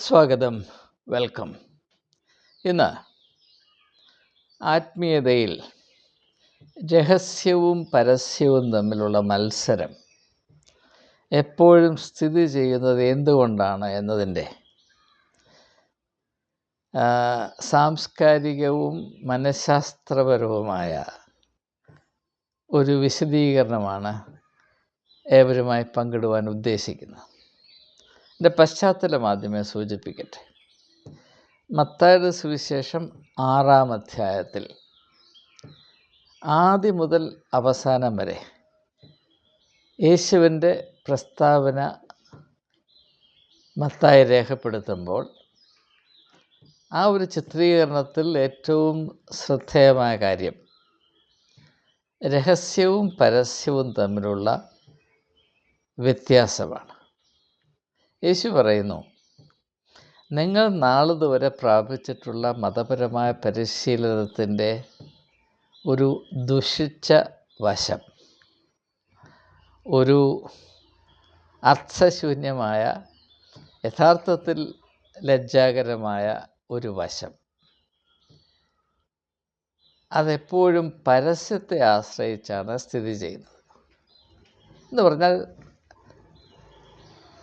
സ്വാഗതം. വെൽക്കം. ഇന്ന് ആത്മീയതയിൽ രഹസ്യവും പരസ്യവും തമ്മിലുള്ള മത്സരം എപ്പോഴും സ്ഥിതി ചെയ്യുന്നത് എന്തുകൊണ്ടാണ് എന്നതിന്റെ സാംസ്കാരികവും മനഃശാസ്ത്രപരവുമായ ഒരു വിശദീകരണമാണ് ഏവരുമായി പങ്കിടുവാൻ ഉദ്ദേശിക്കുന്നത്. ഇതിന്റെ പശ്ചാത്തലം ആദ്യമേ സൂചിപ്പിക്കട്ടെ. മത്തായുടെ സുവിശേഷം ആറാം അധ്യായത്തിൽ ആദ്യം മുതൽ അവസാനം വരെ യേശുവിന്റെ പ്രസ്താവന മത്തായി രേഖപ്പെടുത്തുമ്പോൾ ആ ഒരു ചിത്രീകരണത്തിൽ ഏറ്റവും ശ്രദ്ധേയമായ കാര്യം രഹസ്യവും പരസ്യവും തമ്മിലുള്ള വ്യത്യാസമാണ്. യേശു പറയുന്നു നിങ്ങൾ നാളിതുവരെ പ്രാപിച്ചിട്ടുള്ള മതപരമായ പരിശീലനത്തിന്റെ ഒരു ദുഷിച്ച വശം ഒരു അർത്ഥശൂന്യമായ യഥാർത്ഥത്തിൽ ലജ്ജാകരമായ ഒരു വശം. അതെപ്പോഴും പരസ്യത്തെ ആശ്രയിച്ചാണ് സ്ഥിതി ചെയ്യുന്നത്. എന്ന് പറഞ്ഞാൽ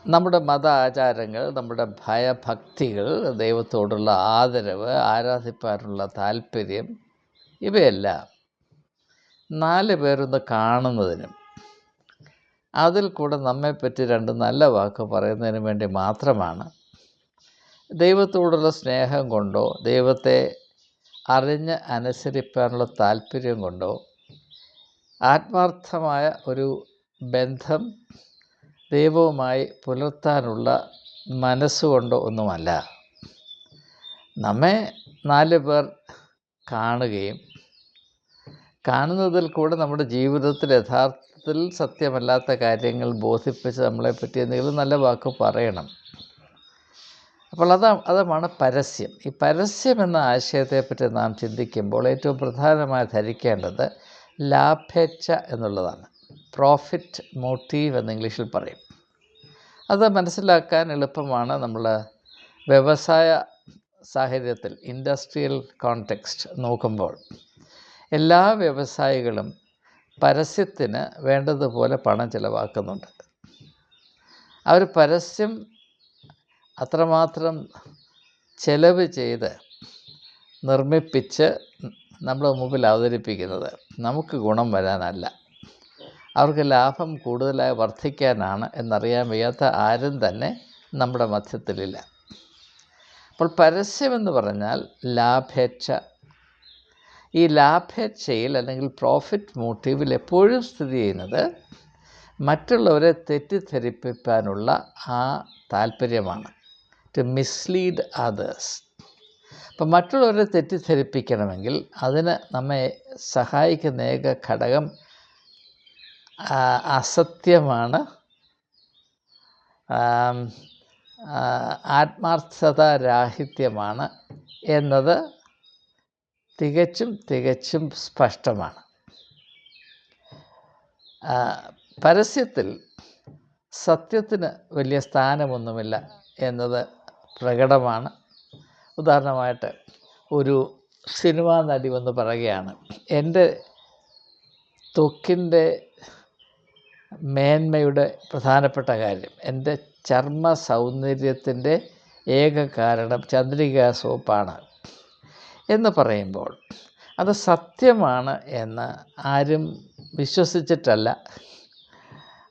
നമ്മുടെ മത ആചാരങ്ങൾ നമ്മുടെ ഭയഭക്തികൾ ദൈവത്തോടുള്ള ആദരവ് ആരാധിപ്പാനുള്ള താല്പര്യം ഇവയെല്ലാം നാല് പേരൊന്ന് കാണുന്നതിനും അതിൽ കൂടെ നമ്മെപ്പറ്റി രണ്ട് നല്ല വാക്ക് പറയുന്നതിനും വേണ്ടി മാത്രമാണ്. ദൈവത്തോടുള്ള സ്നേഹം കൊണ്ടോ ദൈവത്തെ അറിഞ്ഞ് അനുസരിപ്പാനുള്ള താല്പര്യം കൊണ്ടോ ആത്മാർത്ഥമായ ഒരു ബന്ധം ദൈവവുമായി പുലർത്താനുള്ള മനസ്സുകൊണ്ടോ ഒന്നുമല്ല. നമ്മെ നാല് പേർ കാണുകയും കാണുന്നതിൽ കൂടെ നമ്മുടെ ജീവിതത്തിൽ യഥാർത്ഥത്തിൽ സത്യമല്ലാത്ത കാര്യങ്ങൾ ബോധിപ്പിച്ച് നമ്മളെപ്പറ്റി എന്തെങ്കിലും നല്ല വാക്ക് പറയണം. അപ്പോൾ അതാ അതാണ് പരസ്യം. ഈ പരസ്യം എന്ന ആശയത്തെപ്പറ്റി നാം ചിന്തിക്കുമ്പോൾ ഏറ്റവും പ്രധാനമായി ധരിക്കേണ്ടത് ലാഭേച്ഛ എന്നുള്ളതാണ്. പ്രോഫിറ്റ് മോട്ടീവ് എന്ന് ഇംഗ്ലീഷിൽ പറയും. അത് മനസ്സിലാക്കാൻ എളുപ്പമാണ് നമ്മൾ വ്യവസായ സാഹചര്യത്തിൽ ഇൻഡസ്ട്രിയൽ കോണ്ടെക്സ്റ്റ് നോക്കുമ്പോൾ. എല്ലാ വ്യവസായികളും പരസ്യത്തിന് വേണ്ടതുപോലെ പണം ചിലവാക്കുന്നുണ്ട്. അവർ പരസ്യം അത്രമാത്രം ചെലവ് ചെയ്ത് നിർമ്മിപ്പിച്ച് നമ്മുടെ മുമ്പിൽ അവതരിപ്പിക്കുന്നത് നമുക്ക് ഗുണം വരാനല്ല. അവർക്ക് ലാഭം കൂടുതലായി വർദ്ധിക്കാനാണ് എന്നറിയാൻ വയ്യാത്ത ആരും തന്നെ നമ്മുടെ മധ്യത്തിലില്ല. അപ്പോൾ പരസ്യമെന്ന് പറഞ്ഞാൽ ലാഭേച്ഛ. ഈ ലാഭേച്ഛയിൽ അല്ലെങ്കിൽ പ്രോഫിറ്റ് മോട്ടീവിൽ എപ്പോഴും സ്ഥിതി ചെയ്യുന്നത് മറ്റുള്ളവരെ തെറ്റിദ്ധരിപ്പിക്കാനുള്ള ആ താല്പര്യമാണ്. ടു മിസ്ലീഡ് അതേഴ്സ് അപ്പം മറ്റുള്ളവരെ തെറ്റിദ്ധരിപ്പിക്കണമെങ്കിൽ അതിന് നമ്മെ സഹായിക്കുന്ന ഏക ഘടകം അസത്യമാണ്. ആം, ആ, ആത്മാർത്ഥത രാഹിത്യമാണ് എന്നത് തികച്ചും തികച്ചും സ്പഷ്ടമാണ്. പരസ്യത്തിൽ സത്യത്തിന് വലിയ സ്ഥാനമൊന്നുമില്ല എന്നത് പ്രകടമാണ്. ഉദാഹരണമായിട്ട് ഒരു സിനിമാ നടി വന്ന് പറയുകയാണ് എന്റെ ത്വക്കിന്റെ മേന്മയുടെ പ്രധാനപ്പെട്ട കാര്യം. എന്റെ ചർമ്മ സൗന്ദര്യത്തിന്റെ ഏക കാരണം ചന്ദ്രിക സോപ്പാണ്. എന്ന് പറയുമ്പോൾ അത് സത്യമാണ് എന്ന് ആരും വിശ്വസിച്ചിട്ടല്ല.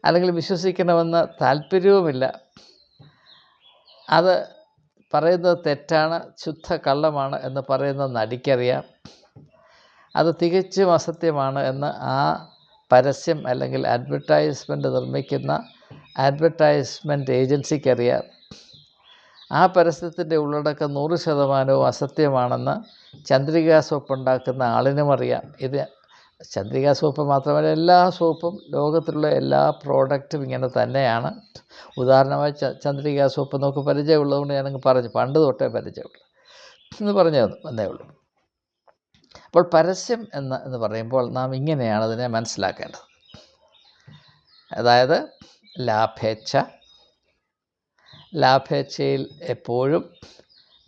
അല്ലെങ്കിൽ വിശ്വസിക്കണമെന്ന് താല്പര്യവുമില്ല. അത് പറയുന്നത് തെറ്റാണ് ശുദ്ധ കള്ളമാണ് എന്ന് പറയുന്ന നടിക്കറിയാം. അത് തികച്ചും അസത്യമാണ് എന്ന് ആ പരസ്യം അല്ലെങ്കിൽ അഡ്വർടൈസ്മെന്റ് നിർമ്മിക്കുന്ന അഡ്വർടൈസ്മെന്റ് ഏജൻസിക്കറിയാം. ആ പരസ്യത്തിന്റെ ഉള്ളടക്കം നൂറ് ശതമാനവും അസത്യമാണെന്ന് ചന്ദ്രികാ സോപ്പ് ഉണ്ടാക്കുന്ന ആളിനും അറിയാം. ഇത് ചന്ദ്രികാ സോപ്പ് മാത്രമല്ല എല്ലാ സോപ്പും ലോകത്തിലുള്ള എല്ലാ പ്രോഡക്റ്റും ഇങ്ങനെ തന്നെയാണ്. ഉദാഹരണമായി ചന്ദ്രികാ സോപ്പ് നമുക്ക് പരിചയമുള്ളതുകൊണ്ട് ഞാനങ്ങ് പറഞ്ഞു പണ്ട് തൊട്ടേ പരിചയമുള്ളൂ എന്ന് പറഞ്ഞു വന്നേ ഉള്ളൂ. അപ്പോൾ പരസ്യം എന്ന് എന്ന് പറയുമ്പോൾ നാം ഇങ്ങനെയാണ് അതിനെ മനസ്സിലാക്കേണ്ടത്. അതായത് ലാഭേച്ഛ. ലാഭേച്ഛയിൽ എപ്പോഴും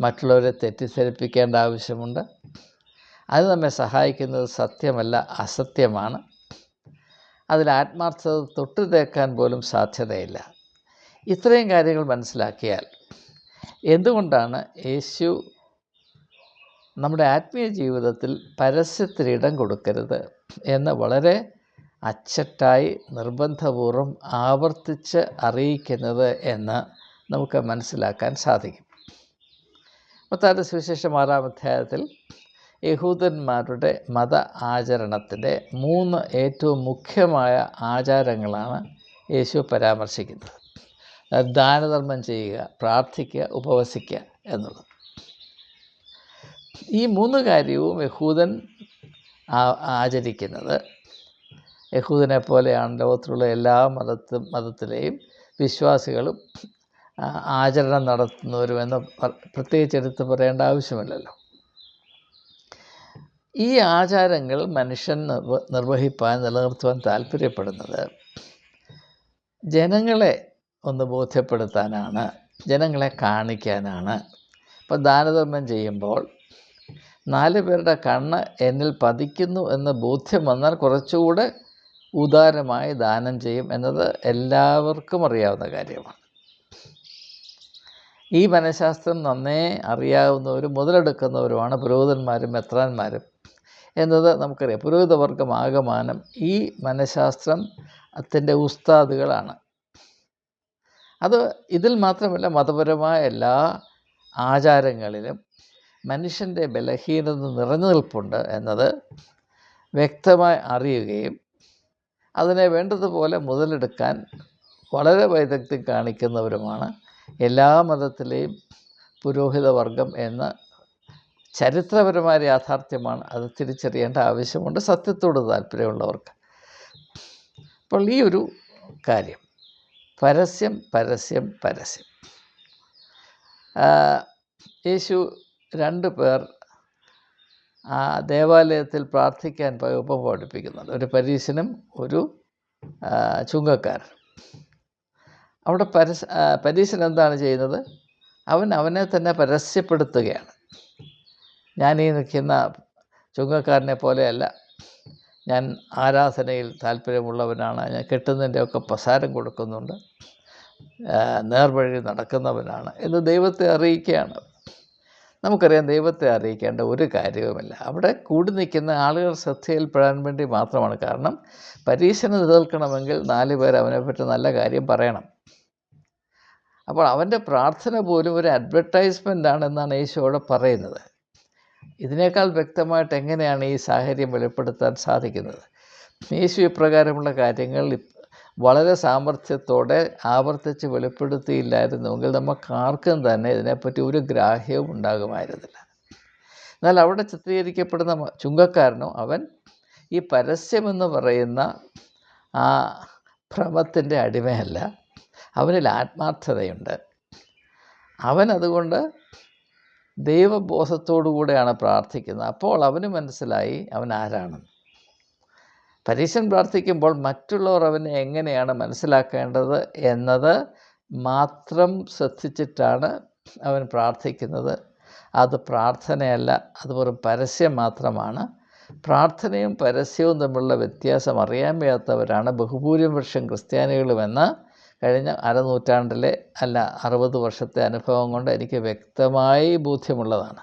മറ്റുള്ളവരെ തെറ്റിദ്ധരിപ്പിക്കേണ്ട ആവശ്യമുണ്ട്. അത് നമ്മെ സഹായിക്കുന്നത് സത്യമല്ല അസത്യമാണ്. അതിൽ ആത്മാർത്ഥത തൊട്ടു തേക്കാൻ പോലും സാധ്യതയില്ല. ഇത്രയും കാര്യങ്ങൾ മനസ്സിലാക്കിയാൽ എന്തുകൊണ്ടാണ് യേശു നമ്മുടെ ആത്മീയ ജീവിതത്തിൽ പരസ്യത്തിന് ഇടം കൊടുക്കരുത് എന്ന് വളരെ അച്ചട്ടായി നിർബന്ധപൂർവം ആവർത്തിച്ച് അറിയിക്കുന്നത് എന്ന് നമുക്ക് മനസ്സിലാക്കാൻ സാധിക്കും. മൊത്താന്റെ സുവിശേഷം ആറാം അധ്യായത്തിൽ യഹൂദന്മാരുടെ മത ആചരണത്തിന്റെ മൂന്ന് ഏറ്റവും മുഖ്യമായ ആചാരങ്ങളാണ് യേശു പരാമർശിക്കുന്നത്. ദാനധർമ്മം ചെയ്യുക പ്രാർത്ഥിക്കുക ഉപവസിക്കുക എന്നുള്ളത്. ഈ മൂന്ന് കാര്യവും യഹൂദൻ ആചരിക്കുന്നത്. യഹൂദനെ പോലെയാണ് ലോകത്തിലുള്ള എല്ലാ മതത്തും മതത്തിലെയും വിശ്വാസികളും ആചരണം നടത്തുന്നവരുമെന്ന് പ്രത്യേകിച്ച് എടുത്ത് പറയേണ്ട ആവശ്യമില്ലല്ലോ. ഈ ആചാരങ്ങൾ മനുഷ്യൻ നിർവ നിർവഹിപ്പാൻ നിലനിർത്തുവാൻ താല്പര്യപ്പെടുന്നത് ജനങ്ങളെ ഒന്ന് ബോധ്യപ്പെടുത്താനാണ് ജനങ്ങളെ കാണിക്കാനാണ്. ഇപ്പം ദാനധർമ്മം ചെയ്യുമ്പോൾ നാല് പേരുടെ കണ്ണ് എന്നിൽ പതിക്കുന്നു എന്ന ബോധ്യം വന്നാൽ കുറച്ചുകൂടെ ഉദാരമായി ദാനം ചെയ്യും എന്നത് എല്ലാവർക്കും അറിയാവുന്ന കാര്യമാണ്. ഈ മനഃശാസ്ത്രം നന്നേ അറിയാവുന്നവരും മുതലെടുക്കുന്നവരുമാണ് പുരോഹിതന്മാരും മെത്രാന്മാരും എന്നത് നമുക്കറിയാം. പുരോഹിതവർഗം ആകമാനം ഈ മനഃശാസ്ത്രം അതിന്റെ ഉസ്താദുകളാണ്. അത് ഇതിൽ മാത്രമല്ല മതപരമായ എല്ലാ ആചാരങ്ങളിലും മനുഷ്യന്റെ ബലഹീനത നിറഞ്ഞു നിൽപ്പുണ്ട് എന്നത് വ്യക്തമായി അറിയുകയും അതിനെ വേണ്ടതുപോലെ മുതലെടുക്കാൻ വളരെ വൈദഗ്ധ്യം കാണിക്കുന്നവരുമാണ് എല്ലാ മതത്തിലെയും പുരോഹിതവർഗം എന്ന ചരിത്രപരമായ യാഥാർത്ഥ്യമാണ് അത് തിരിച്ചറിയേണ്ട ആവശ്യമുണ്ട് സത്യത്തോട് താല്പര്യമുള്ളവർക്ക്. അപ്പോൾ ഈ ഒരു കാര്യം പരസ്യം പരസ്യം പരസ്യം. യേശു രണ്ട് പേർ ആ ദേവാലയത്തിൽ പ്രാർത്ഥിക്കാൻ പകപ്പം പഠിപ്പിക്കുന്നുണ്ട്. ഒരു പരീശനും ഒരു ചുങ്കക്കാരൻ അവിടെ പരസ് പരീശൻ എന്താണ് ചെയ്യുന്നത്? അവൻ അവനെ തന്നെ പരസ്യപ്പെടുത്തുകയാണ്. ഞാൻ ഈ നിൽക്കുന്ന ചുങ്കക്കാരനെ പോലെയല്ല. ഞാൻ ആരാധനയിൽ താല്പര്യമുള്ളവനാണ്. ഞാൻ കെട്ടുന്നതിന്റെയൊക്കെ പ്രസാരം കൊടുക്കുന്നുണ്ട്. നേർവഴി നടക്കുന്നവനാണ് എന്ന് ദൈവത്തെ അറിയിക്കുകയാണ്. നമുക്കറിയാം ദൈവത്തെ അറിയിക്കേണ്ട ഒരു കാര്യവുമില്ല. അവിടെ കൂടി നിൽക്കുന്ന ആളുകൾ ശ്രദ്ധയിൽപ്പെടാൻ വേണ്ടി മാത്രമാണ്. കാരണം പരീക്ഷന് നിലനിൽക്കണമെങ്കിൽ നാല് പേർ അവനെപ്പറ്റി നല്ല കാര്യം പറയണം. അപ്പോൾ അവന്റെ പ്രാർത്ഥന പോലും ഒരു അഡ്വർടൈസ്മെന്റ് ആണെന്നാണ് അവിടെ പറയുന്നത്. ഇതിനേക്കാൾ വ്യക്തമായിട്ട് എങ്ങനെയാണ് ഈ സാഹചര്യം വെളിപ്പെടുത്താൻ സാധിക്കുന്നത്? യേശു ഇപ്രകാരമുള്ള കാര്യങ്ങൾ വളരെ സാമർഥ്യത്തോടെ ആവർത്തിച്ച് വെളിപ്പെടുത്തിയില്ലായിരുന്നുവെങ്കിൽ നമുക്കാർക്കും തന്നെ ഇതിനെപ്പറ്റി ഒരു ഗ്രാഹ്യവും ഉണ്ടാകുമായിരുന്നില്ല. എന്നാൽ അവിടെ ചിത്രീകരിക്കപ്പെടുന്ന ചുങ്കക്കാരനോ അവൻ ഈ പരസ്യമെന്ന് പറയുന്ന ആ ഭ്രമത്തിന്റെ അടിമയല്ല. അവനിൽ ആത്മാർത്ഥതയുണ്ട്. അവൻ അതുകൊണ്ട് ദൈവബോധത്തോടു കൂടെയാണ് പ്രാർത്ഥിക്കുന്നത്. അപ്പോൾ അവന് മനസ്സിലായി അവൻ ആരാണ് പരീശൻ പ്രാർത്ഥിക്കുമ്പോൾ മറ്റുള്ളവർ അവനെ എങ്ങനെയാണ് മനസ്സിലാക്കേണ്ടത് എന്നത് മാത്രം ശ്രദ്ധിച്ചിട്ടാണ് അവൻ പ്രാർത്ഥിക്കുന്നത്. അത് പ്രാർത്ഥനയല്ല അത് വെറും പരസ്യം മാത്രമാണ്. പ്രാർത്ഥനയും പരസ്യവും തമ്മിലുള്ള വ്യത്യാസം അറിയാൻ വയ്യാത്തവരാണ്. ബഹുഭൂരിപക്ഷം ക്രിസ്ത്യാനികളുമെന്ന് കഴിഞ്ഞ അരനൂറ്റാണ്ടിലെ അല്ല അറുപത് വർഷത്തെ അനുഭവം കൊണ്ട് എനിക്ക് വ്യക്തമായി ബോധ്യമുള്ളതാണ്.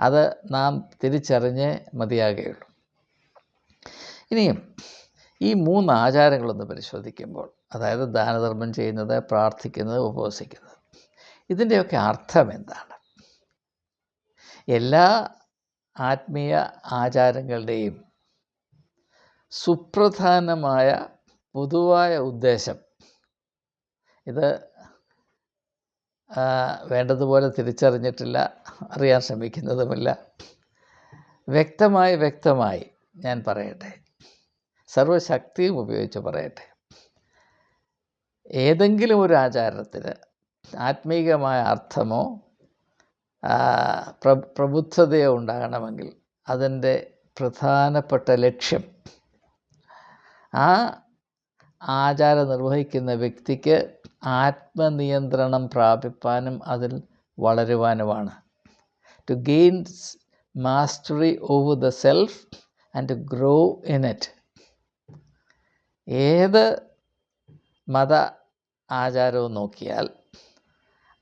അത് നാം തിരിച്ചറിഞ്ഞേ മതിയാകുകയുള്ളൂ ഇനിയും ഈ മൂന്ന് ആചാരങ്ങളൊന്ന് പരിശോധിക്കുമ്പോൾ അതായത് ദാനധർമ്മം ചെയ്യുന്നത് പ്രാർത്ഥിക്കുന്നത് ഉപവസിക്കുന്നത് ഇതിന്റെയൊക്കെ അർത്ഥം എന്താണ്? എല്ലാ ആത്മീയ ആചാരങ്ങളുടെയും സുപ്രധാനമായ പൊതുവായ ഉദ്ദേശം ഇത് വേണ്ടതുപോലെ തിരിച്ചറിഞ്ഞിട്ടില്ല അറിയാൻ ശ്രമിക്കുന്നതുമില്ല വ്യക്തമായി വ്യക്തമായി ഞാൻ പറയട്ടെ. സർവശക്തിയും ഉപയോഗിച്ച് പറയട്ടെ. ഏതെങ്കിലും ഒരു ആചാരത്തിന് ആത്മീകമായ അർത്ഥമോ പ്ര പ്രബുദ്ധതയോ ഉണ്ടാകണമെങ്കിൽ അതിന്റെ പ്രധാനപ്പെട്ട ലക്ഷ്യം ആ ആചാരം നിർവഹിക്കുന്ന വ്യക്തിക്ക് ആത്മനിയന്ത്രണം പ്രാപിപ്പാനും അതിൽ വളരുവാനുമാണ്. To gain mastery over the self and grow in it ഏത് മത ആചാരവും നോക്കിയാൽ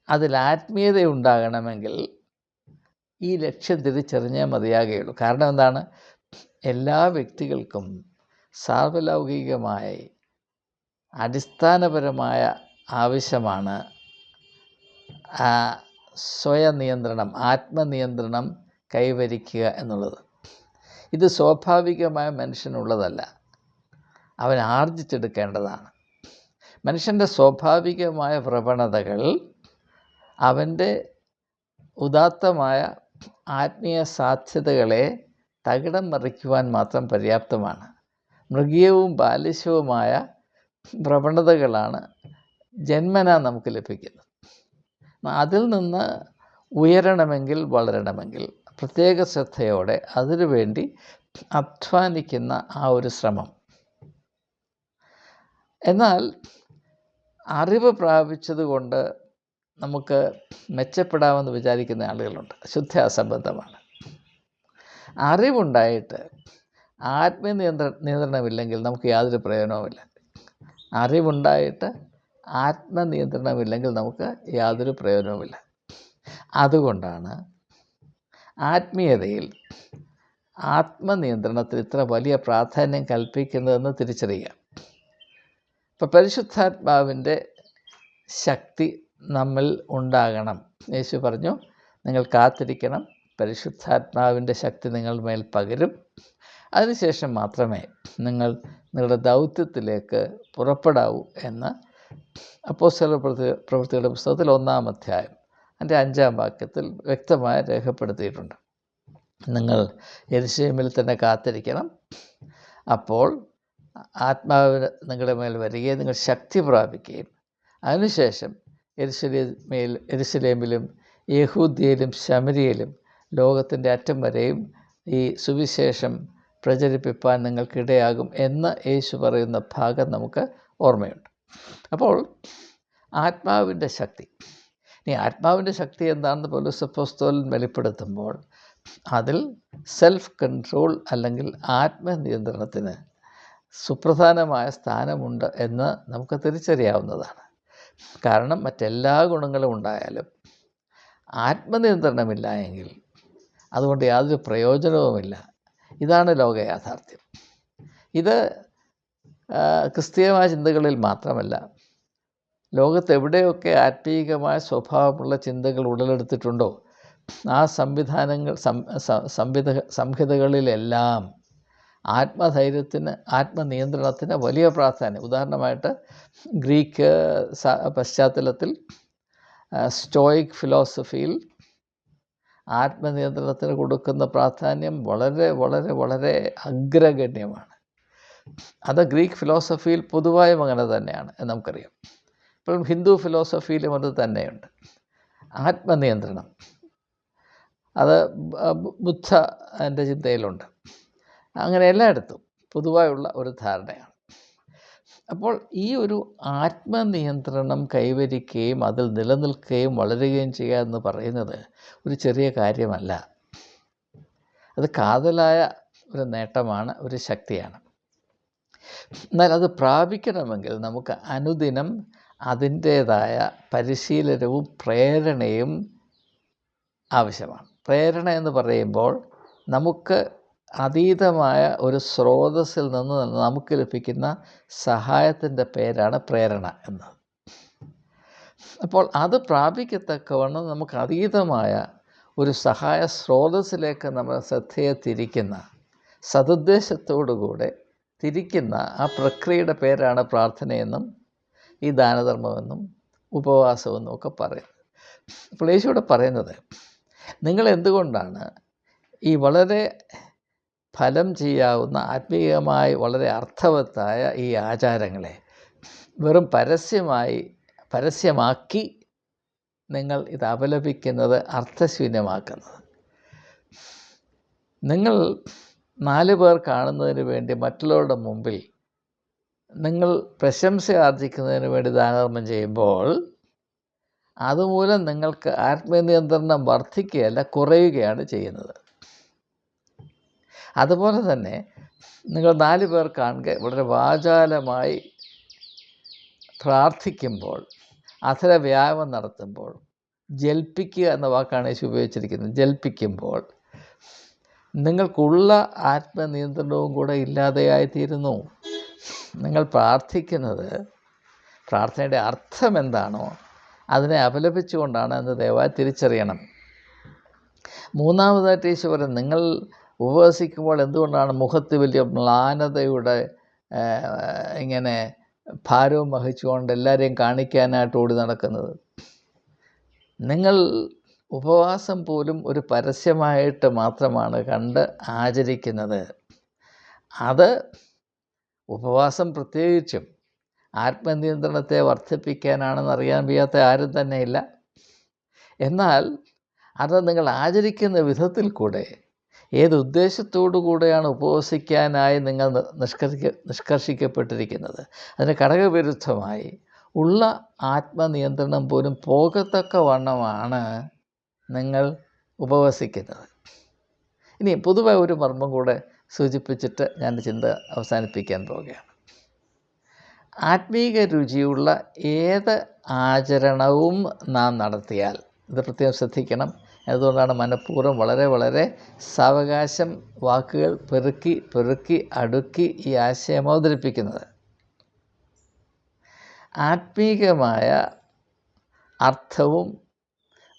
അതിൽ ആത്മീയത ഉണ്ടാകണമെങ്കിൽ ഈ ലക്ഷ്യം തിരിച്ചറിഞ്ഞേ മതിയാകുകയുള്ളൂ കാരണം എന്താണ്? എല്ലാ വ്യക്തികൾക്കും സാർവലൗകികമായി അടിസ്ഥാനപരമായ ആവശ്യമാണ് സ്വയനിയന്ത്രണം ആത്മനിയന്ത്രണം കൈവരിക്കുക എന്നുള്ളത്. ഇത് സ്വാഭാവികമായ മനുഷ്യനുള്ളതല്ല. അവൻ ആർജിച്ചെടുക്കേണ്ടതാണ്. മനുഷ്യന്റെ സ്വാഭാവികമായ പ്രവണതകൾ അവന്റെ ഉദാത്തമായ ആത്മീയ സാധ്യതകളെ തകിടം മറിക്കുവാൻ മാത്രം പര്യാപ്തമാണ്. മൃഗീയവും ബാലിശവുമായ പ്രവണതകളാണ് ജന്മന നമുക്ക് ലഭിക്കുന്നത്. അതിൽ നിന്ന് ഉയരണമെങ്കിൽ വളരണമെങ്കിൽ പ്രത്യേക ശ്രദ്ധയോടെ അതിനുവേണ്ടി അധ്വാനിക്കുന്ന ആ ഒരു ശ്രമം. എന്നാൽ അറിവ് പ്രാപിച്ചതുകൊണ്ട് നമുക്ക് മെച്ചപ്പെടാമെന്ന് വിചാരിക്കുന്ന ആളുകളുണ്ട്. ശുദ്ധ അസംബന്ധമാണ് അറിവുണ്ടായിട്ട് ആത്മനിയന്ത്ര നിയന്ത്രണമില്ലെങ്കിൽ നമുക്ക് യാതൊരു പ്രയോജനവുമില്ല. അറിവുണ്ടായിട്ട് ആത്മനിയന്ത്രണമില്ലെങ്കിൽ നമുക്ക് യാതൊരു പ്രയോജനവുമില്ല. അതുകൊണ്ടാണ് ആത്മീയതയിൽ ആത്മനിയന്ത്രണത്തിന് ഇത്ര വലിയ പ്രാധാന്യം കൽപ്പിക്കുന്നതെന്ന് തിരിച്ചറിയുക. ഇപ്പോൾ പരിശുദ്ധാത്മാവിന്റെ ശക്തി നമ്മിൽ ഉണ്ടാകണം. യേശു പറഞ്ഞു നിങ്ങൾ കാത്തിരിക്കണം. പരിശുദ്ധാത്മാവിന്റെ ശക്തി നിങ്ങൾ മേൽ പകരും. അതിനുശേഷം മാത്രമേ നിങ്ങൾ നിങ്ങളുടെ ദൗത്യത്തിലേക്ക് പുറപ്പെടാവൂ എന്ന് അപ്പോസ്തല പ്രവൃത്തി പ്രവൃത്തിയുടെ പുസ്തകത്തിൽ ഒന്നാം അധ്യായം അതിന്റെ അഞ്ചാം വാക്യത്തിൽ വ്യക്തമായി രേഖപ്പെടുത്തിയിട്ടുണ്ട്. നിങ്ങൾ എരിശീമിൽ തന്നെ കാത്തിരിക്കണം. അപ്പോൾ ആത്മാവ് നിങ്ങളുടെ മേൽ വരികയും നിങ്ങൾ ശക്തി പ്രാപിക്കുകയും. അതിനുശേഷം എരിശിലേമേൽ എരിശലേമിലും യഹൂദ്യയിലും ശമരിയിലും ലോകത്തിന്റെ അറ്റം വരെയും ഈ സുവിശേഷം പ്രചരിപ്പിപ്പാൻ നിങ്ങൾക്കിടയാകും എന്ന് യേശു പറയുന്ന ഭാഗം നമുക്ക് ഓർമ്മയുണ്ട്. അപ്പോൾ ആത്മാവിന്റെ ശക്തി. ഇനി ആത്മാവിന്റെ ശക്തി എന്താണെന്ന് പോലീസപ്പോസ്തോലൻ വെളിപ്പെടുത്തുമ്പോൾ അതിൽ സെൽഫ് കൺട്രോൾ അല്ലെങ്കിൽ ആത്മനിയന്ത്രണത്തിന് സുപ്രധാനമായ സ്ഥാനമുണ്ട് എന്ന് നമുക്ക് തിരിച്ചറിയാവുന്നതാണ്. കാരണം മറ്റെല്ലാ ഗുണങ്ങളും ഉണ്ടായാലും ആത്മനിയന്ത്രണമില്ല എങ്കിൽ അതുകൊണ്ട് യാതൊരു പ്രയോജനവുമില്ല. ഇതാണ് ലോക യാഥാർത്ഥ്യം. ഇത് ക്രിസ്തീയമായ ചിന്തകളിൽ മാത്രമല്ല ലോകത്ത് എവിടെയൊക്കെ ആത്മീയമായ സ്വഭാവമുള്ള ചിന്തകൾ ഉടലെടുത്തിട്ടുണ്ടോ? ആ സംവിധാനങ്ങൾ സംവിധ സംഹിതകളിലെല്ലാം ആത്മധൈര്യത്തിന് ആത്മനിയന്ത്രണത്തിന് വലിയ പ്രാധാന്യം. ഉദാഹരണമായിട്ട് ഗ്രീക്ക് പശ്ചാത്തലത്തിൽ സ്റ്റോയിക് ഫിലോസഫിയിൽ ആത്മനിയന്ത്രണത്തിന് കൊടുക്കുന്ന പ്രാധാന്യം വളരെ വളരെ വളരെ അഗ്രഗണ്യമാണ്. അത് ഗ്രീക്ക് ഫിലോസഫിയിൽ പൊതുവായും അങ്ങനെ തന്നെയാണ് നമുക്കറിയാം. ഇപ്പോഴും ഹിന്ദു ഫിലോസഫിയിലും അത് തന്നെയുണ്ട്. ആത്മനിയന്ത്രണം. അത് ബുദ്ധ എന്റെ ചിന്തയിലുണ്ട്. അങ്ങനെ എല്ലായിടത്തും പൊതുവായുള്ള ഒരു ധാരണയാണ്. അപ്പോൾ ഈ ഒരു ആത്മനിയന്ത്രണം കൈവരിക്കുകയും അതിൽ നിലനിൽക്കുകയും വളരുകയും ചെയ്യുക എന്ന് പറയുന്നത് ഒരു ചെറിയ കാര്യമല്ല. അത് കാതലായ ഒരു നേട്ടമാണ് ഒരു ശക്തിയാണ്. എന്നാൽ അത് പ്രാപിക്കണമെങ്കിൽ നമുക്ക് അനുദിനം അതിന്റേതായ പരിശീലനവും പ്രേരണയും ആവശ്യമാണ്. പ്രേരണ എന്ന് പറയുമ്പോൾ നമുക്ക് അതീതമായ ഒരു സ്രോതസ്സിൽ നിന്ന് നമുക്ക് ലഭിക്കുന്ന സഹായത്തിന്റെ പേരാണ് പ്രേരണ എന്ന്. അപ്പോൾ അത് പ്രാപിക്കത്തക്കവണ്ണം നമുക്ക് അതീതമായ ഒരു സഹായ സ്രോതസ്സിലേക്ക് നമ്മൾ ശ്രദ്ധയെ തിരിക്കുന്ന സതുദ്ദേശത്തോടുകൂടെ തിരിക്കുന്ന ആ പ്രക്രിയയുടെ പേരാണ് പ്രാർത്ഥനയെന്നും ഈ ദാനധർമ്മമെന്നും ഉപവാസമെന്നും ഒക്കെ പറയുന്നത് അപ്പോൾ യേശുവിടെ പറയുന്നത് നിങ്ങൾ എന്തുകൊണ്ടാണ് ഈ വളരെ ഫലം ചെയ്യാവുന്ന ആത്മീയമായി വളരെ അർത്ഥവത്തായ ഈ ആചാരങ്ങളെ വെറും പരസ്യമായി പരസ്യമാക്കി നിങ്ങൾ ഇത് അപലപിക്കുന്നത് അർത്ഥശൂന്യമാക്കുന്നത്? നിങ്ങൾ നാല് പേർ കാണുന്നതിന് വേണ്ടി മറ്റുള്ളവരുടെ മുമ്പിൽ നിങ്ങൾ പ്രശംസ ആർജിക്കുന്നതിന് വേണ്ടി ദാനധർമ്മം ചെയ്യുമ്പോൾ അതുമൂലം നിങ്ങൾക്ക് ആത്മനിയന്ത്രണം വർദ്ധിക്കുകയല്ല കുറയുകയാണ് ചെയ്യുന്നത്. അതുപോലെ തന്നെ നിങ്ങൾ നാല് പേർ കാണുക വളരെ വാചാലമായി പ്രാർത്ഥിക്കുമ്പോൾ അധര വ്യായാമം നടത്തുമ്പോൾ ജൽപ്പിക്കുക എന്ന വാക്കാണ് യേശു ഉപയോഗിച്ചിരിക്കുന്നത്. ജൽപ്പിക്കുമ്പോൾ നിങ്ങൾക്കുള്ള ആത്മനിയന്ത്രണവും കൂടെ ഇല്ലാതെയായിത്തീരുന്നു. നിങ്ങൾ പ്രാർത്ഥിക്കുന്നത് പ്രാർത്ഥനയുടെ അർത്ഥം എന്താണോ അതിനെ അപലപിച്ചുകൊണ്ടാണ് എന്ന് ദയവായി തിരിച്ചറിയണം. മൂന്നാമതായിട്ട് ഈശ്വരൻ നിങ്ങൾ ഉപവസിക്കുമ്പോൾ എന്തുകൊണ്ടാണ് മുഖത്ത് വലിയ മ്ലാനതയുടെ ഇങ്ങനെ ഭാരവും വഹിച്ചുകൊണ്ട് എല്ലാവരെയും കാണിക്കാനായിട്ട് ഓടി നടക്കുന്നത്? നിങ്ങൾ ഉപവാസം പോലും ഒരു പരസ്യമായിട്ട് മാത്രമാണ് കണ്ട് ആചരിക്കുന്നത്. അത് ഉപവാസം പ്രത്യേകിച്ചും ആത്മനിയന്ത്രണത്തെ വർദ്ധിപ്പിക്കാനാണെന്ന് അറിയാൻ വയ്യാത്ത ആരും തന്നെയില്ല. എന്നാൽ അത് നിങ്ങൾ ആചരിക്കുന്ന വിധത്തിൽ കൂടെ ഏത് ഉദ്ദേശത്തോടു കൂടെയാണ് ഉപവസിക്കാനായി നിങ്ങൾ നിഷ്കർഷിക്ക നിഷ്കർഷിക്കപ്പെട്ടിരിക്കുന്നത്? അതിന് ഘടകവിരുദ്ധമായി ഉള്ള ആത്മനിയന്ത്രണം പോലും പോകത്തക്ക വണ്ണമാണ് നിങ്ങൾ ഉപവസിക്കുന്നത്. ഇനി പൊതുവായ ഒരു മർമ്മം കൂടെ സൂചിപ്പിച്ചിട്ട് ഞാൻ ചിന്ത അവസാനിപ്പിക്കാൻ പോവുകയാണ്. ആത്മീക രുചിയുള്ള ഏത് ആചരണവും നാം നടത്തിയാൽ ഇത് പ്രത്യേകം ശ്രദ്ധിക്കണം. അതുകൊണ്ടാണ് മനഃപൂർവം വളരെ വളരെ സാവകാശം വാക്കുകൾ പെറുക്കി പെറുക്കി അടുക്കി ഈ ആശയം അവതരിപ്പിക്കുന്നത്. ആത്മീകമായ അർത്ഥവും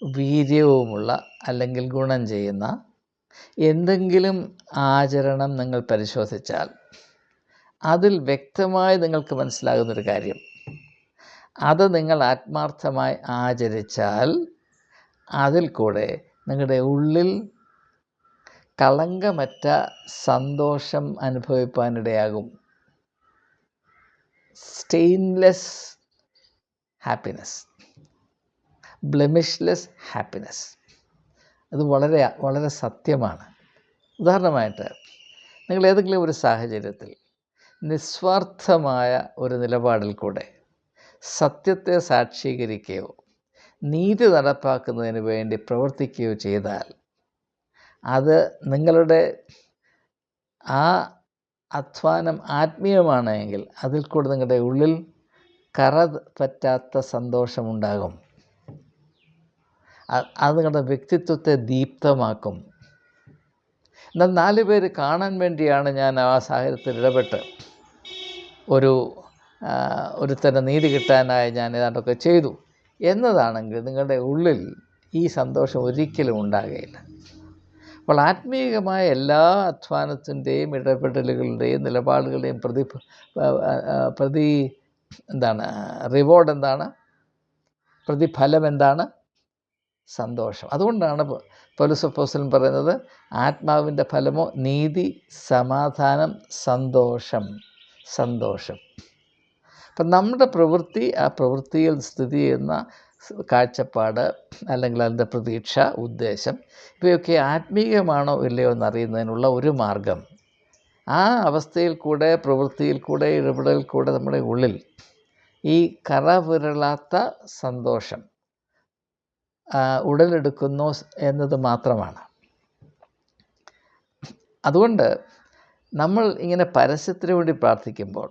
വീര്യവുമുള്ള അല്ലെങ്കിൽ ഗുണം ചെയ്യുന്ന എന്തെങ്കിലും ആചരണം നിങ്ങൾ പരിശോധിച്ചാൽ അതിൽ വ്യക്തമായി നിങ്ങൾക്ക് മനസ്സിലാകുന്നൊരു കാര്യം. അത് നിങ്ങൾ ആത്മാർത്ഥമായി ആചരിച്ചാൽ അതിൽ കൂടെ നിങ്ങളുടെ ഉള്ളിൽ കളങ്കമറ്റ സന്തോഷം അനുഭവിപ്പാനിടയാകും. Stainless happiness. Blemishless happiness. അത് വളരെ വളരെ സത്യമാണ്. ഉദാഹരണമായിട്ട് നിങ്ങൾ ഏതെങ്കിലും ഒരു സാഹചര്യത്തിൽ നിസ്വാർത്ഥമായ ഒരു നിലപാടിൽ കൂടെ സത്യത്തെ സാക്ഷീകരിക്കുകയോ നീതി നടപ്പാക്കുന്നതിന് വേണ്ടി പ്രവർത്തിക്കുകയോ ചെയ്താൽ അത് നിങ്ങളുടെ ആ അധ്വാനം ആത്മീയമാണെങ്കിൽ അതിൽ കൂടെ നിങ്ങളുടെ ഉള്ളിൽ കറ പറ്റാത്ത സന്തോഷമുണ്ടാകും. അത് നിങ്ങളുടെ വ്യക്തിത്വത്തെ ദീപ്തമാക്കും. എന്നാൽ നാല് പേര് കാണാൻ വേണ്ടിയാണ് ഞാൻ ആ സാഹചര്യത്തിൽ ഇടപെട്ട്. ഒരു ഒരു തന്നെ നീതി കിട്ടാനായി ഞാൻ ഏതാണ്ടൊക്കെ ചെയ്തു. എന്നതാണെങ്കിൽ നിങ്ങളുടെ ഉള്ളിൽ ഈ സന്തോഷം ഒരിക്കലും ഉണ്ടാകുകയില്ല അപ്പോൾ ആത്മീയമായ എല്ലാ അധ്വാനത്തിന്റെയും ഇടപെടലുകളുടെയും നിലപാടുകളുടെയും പ്രതി പ്രതി എന്താണ് റിവാർഡ് എന്താണ്? പ്രതിഫലം എന്താണ്? സന്തോഷം. അതുകൊണ്ടാണ് പ- പറയുന്നത് ആത്മാവിന്റെ ഫലമോ നീതി സമാധാനം സന്തോഷം. സന്തോഷം. അപ്പം നമ്മുടെ പ്രവൃത്തി ആ പ്രവൃത്തിയിൽ സ്ഥിതി ചെയ്യുന്ന കാഴ്ചപ്പാട് അല്ലെങ്കിൽ അതിന്റെ പ്രതീക്ഷ ഉദ്ദേശം ഇവയൊക്കെ ആത്മീയമാണോ ഇല്ലയോ എന്നറിയുന്നതിനുള്ള ഒരു മാർഗം. ആ അവസ്ഥയിൽ കൂടെ പ്രവൃത്തിയിൽ കൂടെ ഇടപെടലിൽ കൂടെ നമ്മുടെ ഉള്ളിൽ ഈ കറ പുരളാത്ത സന്തോഷം ഉടലെടുക്കുന്നു എന്നത് മാത്രമാണ്. അതുകൊണ്ട് നമ്മൾ ഇങ്ങനെ പരസ്യത്തിന് വേണ്ടി പ്രാർത്ഥിക്കുമ്പോൾ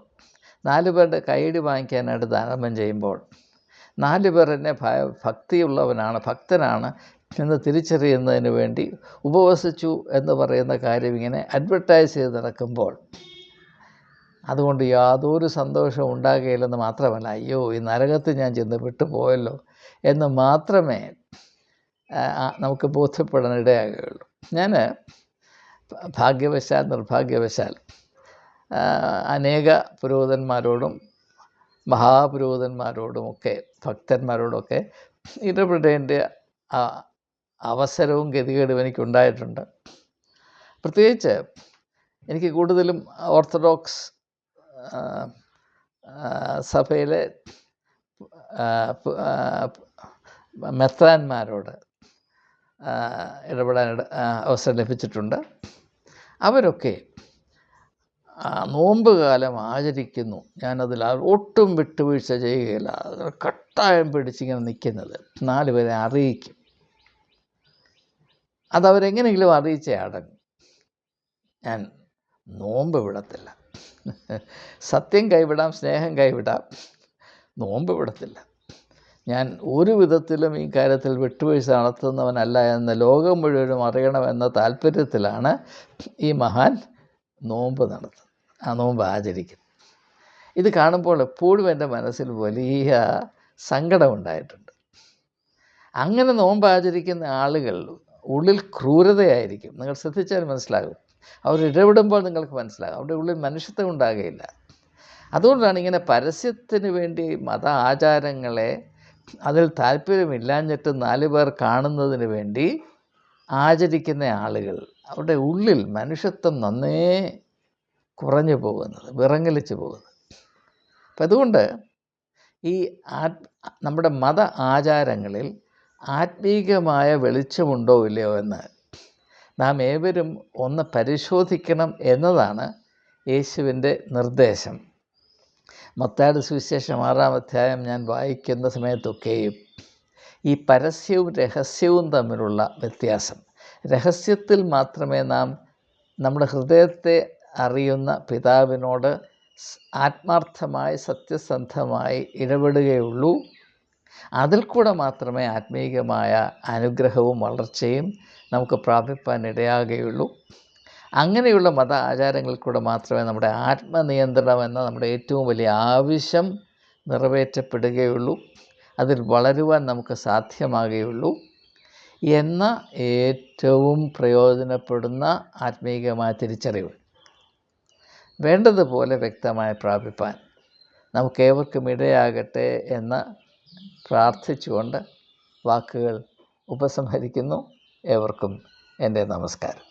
നാല് പേരുടെ കൈയടി വാങ്ങിക്കാനായിട്ട് ദാനമം ചെയ്യുമ്പോൾ നാല് പേർ എന്നെ ഭക്തിയുള്ളവനാണ് ഭക്തനാണ് എന്ന് തിരിച്ചറിയുന്നതിന് വേണ്ടി ഉപവസിച്ചു എന്ന് പറയുന്ന കാര്യം ഇങ്ങനെ അഡ്വർട്ടൈസ് ചെയ്ത് നടക്കുമ്പോൾ അതുകൊണ്ട് യാതൊരു സന്തോഷവും ഉണ്ടാകുകയില്ലെന്ന് മാത്രമല്ല അയ്യോ ഈ നരകത്തിൽ ഞാൻ ചെന്ന് വിട്ടുപോയല്ലോ എന്ന് മാത്രമേ നമുക്ക് ബോധ്യപ്പെടാൻ ഇടയാകുകയുള്ളൂ. ഞാൻ ഭാഗ്യവശാൽ നിർഭാഗ്യവശാൽ അനേക പുരോഹിതന്മാരോടും മഹാപുരോഹിതന്മാരോടുമൊക്കെ ഭക്തന്മാരോടൊക്കെ ഇടപെടേണ്ട അവസരവും ഗതികേടും എനിക്കുണ്ടായിട്ടുണ്ട്. പ്രത്യേകിച്ച് എനിക്ക് കൂടുതലും ഓർത്തഡോക്സ് സഭയിലെ മെത്രാന്മാരോട് ഇടപെടാൻ അവസരം ലഭിച്ചിട്ടുണ്ട്. അവരൊക്കെ നോമ്പ് കാലം ആചരിക്കുന്നു. ഞാനതിൽ ഒട്ടും വിട്ടുവീഴ്ച ചെയ്യുകയില്ല. കട്ടായം പിടിച്ചിങ്ങനെ നിൽക്കുന്നത്. നാല് പേരെ അറിയിക്കും. അതവരെങ്ങനെയെങ്കിലും അറിയിച്ചേ അടങ്ങും. ഞാൻ നോമ്പ് വിടത്തില്ല. സത്യം കൈവിടാം സ്നേഹം കൈവിടാം. നോമ്പ് വിടത്തില്ല. ഞാൻ ഒരു വിധത്തിലും ഈ കാര്യത്തിൽ വിട്ടുവീഴ്ച നടത്തുന്നവനല്ല എന്ന് ലോകം മുഴുവനും അറിയണമെന്ന താല്പര്യത്തിലാണ് ഈ മഹാൻ നോമ്പ് നടത്തുന്നത്. ആ നോമ്പ് ആചരിക്കുന്നത്. ഇത് കാണുമ്പോൾ എപ്പോഴും എന്റെ മനസ്സിൽ വലിയ സങ്കടമുണ്ടായിട്ടുണ്ട് അങ്ങനെ നോമ്പ് ആചരിക്കുന്ന ആളുകൾ ഉള്ളിൽ ക്രൂരതയായിരിക്കും. നിങ്ങൾ ശ്രദ്ധിച്ചാൽ മനസ്സിലാകും. അവർ ഇടപെടുമ്പോൾ നിങ്ങൾക്ക് മനസ്സിലാകും. അവരുടെ ഉള്ളിൽ മനുഷ്യത്വം ഉണ്ടാകുകയില്ല. അതുകൊണ്ടാണ് ഇങ്ങനെ പരസ്യത്തിന് വേണ്ടി മത ആചാരങ്ങളെ അതിൽ താല്പര്യമില്ലാഞ്ഞിട്ട് നാല് പേർ കാണുന്നതിന് വേണ്ടി ആചരിക്കുന്ന ആളുകൾ അവരുടെ ഉള്ളിൽ മനുഷ്യത്വം നന്നേ കുറഞ്ഞു പോകുന്നത് വിറങ്ങലിച്ച് പോകുന്നത്. അപ്പം അതുകൊണ്ട് ഈ നമ്മുടെ മത ആചാരങ്ങളിൽ ആത്മീകമായ വെളിച്ചമുണ്ടോ ഇല്ലയോ എന്ന് നാം ഏവരും ഒന്ന് പരിശോധിക്കണം എന്നതാണ് യേശുവിന്റെ നിർദ്ദേശം. മത്തായുടെ സുവിശേഷം ആറാം അധ്യായം ഞാൻ വായിക്കുന്ന സമയത്തൊക്കെയും ഈ പരസ്യവും രഹസ്യവും തമ്മിലുള്ള വ്യത്യാസം. രഹസ്യത്തിൽ മാത്രമേ നാം നമ്മുടെ ഹൃദയത്തെ അറിയുന്ന പിതാവിനോട് ആത്മാർത്ഥമായി സത്യസന്ധമായി ഇടപെടുകയുള്ളൂ. അതിൽ കൂടെ മാത്രമേ ആത്മീയമായ അനുഗ്രഹവും വളർച്ചയും നമുക്ക് പ്രാപിപ്പാൻ ഇടയാകുകയുള്ളൂ അങ്ങനെയുള്ള മത ആചാരങ്ങളിൽ കൂടെ മാത്രമേ നമ്മുടെ ആത്മനിയന്ത്രണം എന്ന നമ്മുടെ ഏറ്റവും വലിയ ആവശ്യം നിറവേറ്റപ്പെടുകയുള്ളൂ. അതിൽ വളരുവാൻ നമുക്ക് സാധ്യമാകുകയുള്ളൂ. എന്ന ഏറ്റവും പ്രയോജനപ്പെടുന്ന ആത്മീയമായ തിരിച്ചറിവ്. വേണ്ടതുപോലെ വ്യക്തമായി പ്രാപിപ്പാൻ നമുക്കേവർക്കും ഇടയാകട്ടെ എന്ന് പ്രാർത്ഥിച്ചുകൊണ്ട് വാക്കുകൾ ഉപസംഹരിക്കുന്നു. ഏവർക്കും എന്റെ നമസ്കാരം.